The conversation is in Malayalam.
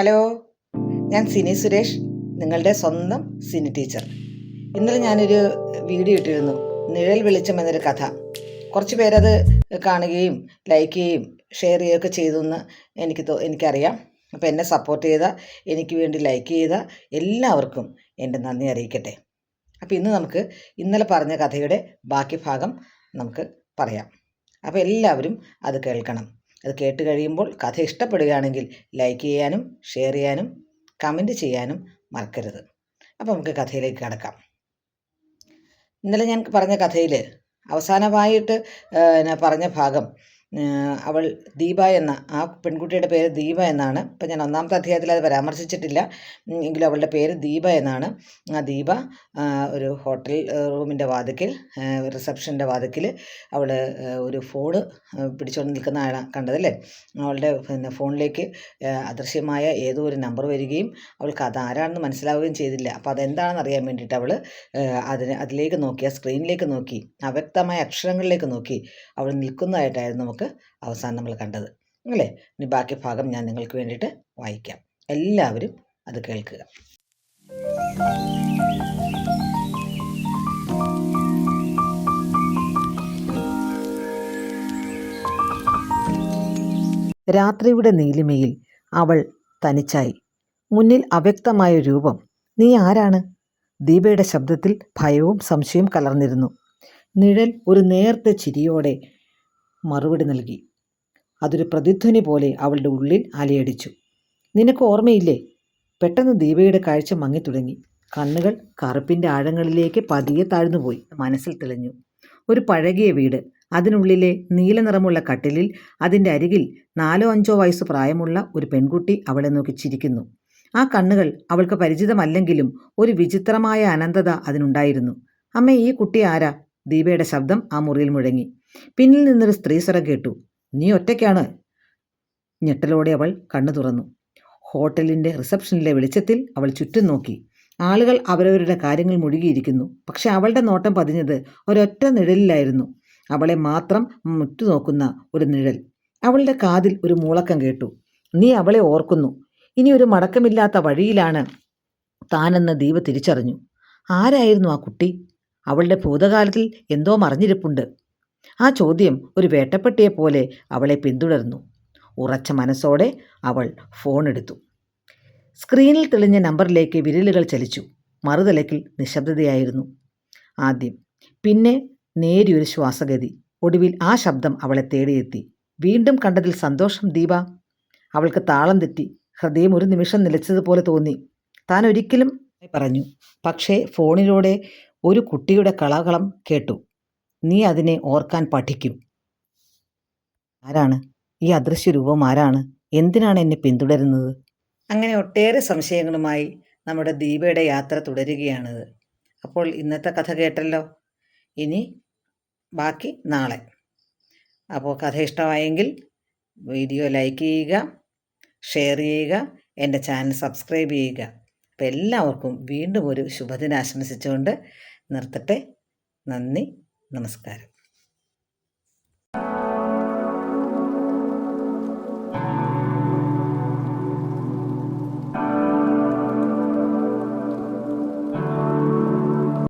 ഹലോ ഞാൻ സിനി സുരേഷ് നിങ്ങളുടെ സ്വന്തം സിനി ടീച്ചർ. ഇന്നലെ ഞാനൊരു വീഡിയോ ഇട്ടിരുന്നു നിഴൽ വെളിച്ചം എന്നൊരു കഥ. കുറച്ച് പേരത് കാണുകയും ലൈക്ക് ചെയ്യുകയും ഷെയർ ചെയ്യുകയൊക്കെ ചെയ്തു എന്ന് എനിക്ക് എനിക്കറിയാം. അപ്പോൾ എന്നെ സപ്പോർട്ട് ചെയ്ത എനിക്ക് വേണ്ടി ലൈക്ക് ചെയ്ത എല്ലാവർക്കും എന്റെ നന്ദി അറിയിക്കട്ടെ. അപ്പോൾ ഇന്ന് നമുക്ക് ഇന്നലെ പറഞ്ഞ കഥയുടെ ബാക്കി ഭാഗം നമുക്ക് പറയാം. അപ്പോൾ എല്ലാവരും അത് കേൾക്കണം. അത് കേട്ട് കഴിയുമ്പോൾ കഥ ഇഷ്ടപ്പെടുകയാണെങ്കിൽ ലൈക്ക് ചെയ്യാനും ഷെയർ ചെയ്യാനും കമന്റ് ചെയ്യാനും മറക്കരുത്. അപ്പോൾ നമുക്ക് കഥയിലേക്ക് കടക്കാം. ഇന്നലെ ഞാൻ പറഞ്ഞ കഥയിൽ അവസാനമായിട്ട് പറഞ്ഞ ഭാഗം അവൾ ദീപ എന്ന ആ പെൺകുട്ടിയുടെ പേര് ദീപ എന്നാണ്. ഇപ്പം ഞാൻ ഒന്നാമത്തെ അധ്യായത്തിൽ അത് പരാമർശിച്ചിട്ടില്ല. എങ്കിലും അവളുടെ പേര് ദീപ എന്നാണ്. ആ ദീപ ഒരു ഹോട്ടൽ റൂമിന്റെ വാതിക്കൽ റിസപ്ഷന്റെ വാതിക്കൽ അവൾ ഒരു ഫോണ് പിടിച്ചുകൊണ്ട് നിൽക്കുന്ന ആളാണ് കണ്ടതല്ലേ അവളുടെ പിന്നെ ഫോണിലേക്ക് അദൃശ്യമായ ഏതോ ഒരു നമ്പർ വരികയും അവൾക്ക് അത് ആരാണെന്ന് മനസ്സിലാവുകയും ചെയ്തില്ല. അപ്പോൾ അതെന്താണെന്ന് അറിയാൻ വേണ്ടിയിട്ട് അവൾ അതിന് അതിലേക്ക് നോക്കി ആ സ്ക്രീനിലേക്ക് നോക്കി അവ്യക്തമായ അക്ഷരങ്ങളിലേക്ക് നോക്കി അവൾ നിൽക്കുന്നതായിട്ടായിരുന്നു നമുക്ക് അവസാനം നമ്മൾ കണ്ടത്. അല്ലേ? ഇനി ബാക്കി ഭാഗം ഞാൻ നിങ്ങൾക്ക് വേണ്ടിയിട്ട് വായിക്കാം. എല്ലാവരും അത് കേൾക്കുക. രാത്രിയുടെ നീലിമയിൽ അവൾ തനിച്ചായി. മുന്നിൽ അവ്യക്തമായ രൂപം. നീ ആരാണ്? ദീപയുടെ ശബ്ദത്തിൽ ഭയവും സംശയവും കലർന്നിരുന്നു. നിഴൽ ഒരു നേർത്ത ചിരിയോടെ മറുപടി നൽകി. അതൊരു പ്രതിധ്വനി പോലെ അവളുടെ ഉള്ളിൽ അലയടിച്ചു. നിനക്ക് ഓർമ്മയില്ലേ? പെട്ടെന്ന് ദീപയുടെ കാഴ്ച മങ്ങിത്തുടങ്ങി. കണ്ണുകൾ കറുപ്പിന്റെ ആഴങ്ങളിലേക്ക് പതിയെ താഴ്ന്നുപോയി. മനസ്സിൽ തെളിഞ്ഞു. ഒരു പഴകിയ വീട്. അതിനുള്ളിലെ നീല നിറമുള്ള കട്ടിലിൽ അതിന്റെ അരികിൽ നാലോ അഞ്ചോ വയസ്സ് പ്രായമുള്ള ഒരു പെൺകുട്ടി അവളെ നോക്കി ചിരിക്കുന്നു. ആ കണ്ണുകൾ അവൾക്ക് പരിചിതമല്ലെങ്കിലും ഒരു വിചിത്രമായ അനന്തത അതിനുണ്ടായിരുന്നു. അമ്മ ഈ കുട്ടി ആരാ? ദീപയുടെ ശബ്ദം ആ മുറിയിൽ മുഴങ്ങി. പിന്നിൽ നിന്നൊരു സ്ത്രീ സ്വരം കേട്ടു. നീ ഒറ്റയ്ക്കാണ്. ഞെട്ടലോടെ അവൾ കണ്ണു തുറന്നു. ഹോട്ടലിന്റെ റിസപ്ഷനിലെ വെളിച്ചത്തിൽ അവൾ ചുറ്റും നോക്കി. ആളുകൾ അവരവരുടെ കാര്യങ്ങൾ മുഴുകിയിരിക്കുന്നു. പക്ഷെ അവളുടെ നോട്ടം പതിഞ്ഞത് ഒരൊറ്റ നിഴലിലായിരുന്നു. അവളെ മാത്രം മുറ്റുനോക്കുന്ന ഒരു നിഴൽ. അവളുടെ കാതിൽ ഒരു മൂളക്കം കേട്ടു. നീ അവളെ ഓർക്കുന്നു. ഇനി ഒരു മടക്കമില്ലാത്ത വഴിയിലാണ് താനെന്ന് ദീപ തിരിച്ചറിഞ്ഞു. ആരായിരുന്നു ആ കുട്ടി? അവളുടെ ഭൂതകാലത്തിൽ എന്തോ മറിഞ്ഞിരിപ്പുണ്ട്. ആ ചോദ്യം ഒരു വേട്ടപ്പെട്ടിയെ പോലെ അവളെ പിന്തുടർന്നു. ഉറച്ച മനസ്സോടെ അവൾ ഫോൺ എടുത്തു. സ്ക്രീനിൽ തെളിഞ്ഞ നമ്പറിലേക്ക് വിരലുകൾ ചലിച്ചു. മറുതലക്കിൽ നിശബ്ദതയായിരുന്നു. ആദ്യം പിന്നെ നേരിയൊരു ശ്വാസഗതി. ഒടുവിൽ ആ ശബ്ദം അവളെ തേടിയെത്തി. വീണ്ടും കണ്ടതിൽ സന്തോഷം ദീപ. അവൾക്ക് താളം തെറ്റി. ഹൃദയം ഒരു നിമിഷം നിലച്ചതുപോലെ തോന്നി. താൻ ഒരിക്കലും പറഞ്ഞു. പക്ഷേ ഫോണിലൂടെ ഒരു കുട്ടിയുടെ കളകളം കേട്ടു. നീ അതിനെ ഓർക്കാൻ പഠിക്കും. ആരാണ്? ഈ അദൃശ്യ രൂപം ആരാണ്? എന്തിനാണ് എന്നെ പിന്തുടരുന്നത്? അങ്ങനെ ഒട്ടേറെ സംശയങ്ങളുമായി നമ്മുടെ ദീപയുടെ യാത്ര തുടരുകയാണിത് അപ്പോൾ ഇന്നത്തെ കഥ കേട്ടല്ലോ? ഇനി ബാക്കി നാളെ. അപ്പോൾ കഥ ഇഷ്ടമായെങ്കിൽ വീഡിയോ ലൈക്ക് ചെയ്യുക ഷെയർ ചെയ്യുക എന്റെ ചാനൽ സബ്സ്ക്രൈബ് ചെയ്യുക. അപ്പോൾ എല്ലാവർക്കും വീണ്ടും ഒരു ശുഭദിനം ആശംസിച്ചുകൊണ്ട് നിർത്തട്ടെ. നന്ദി. നമസ്കാരം.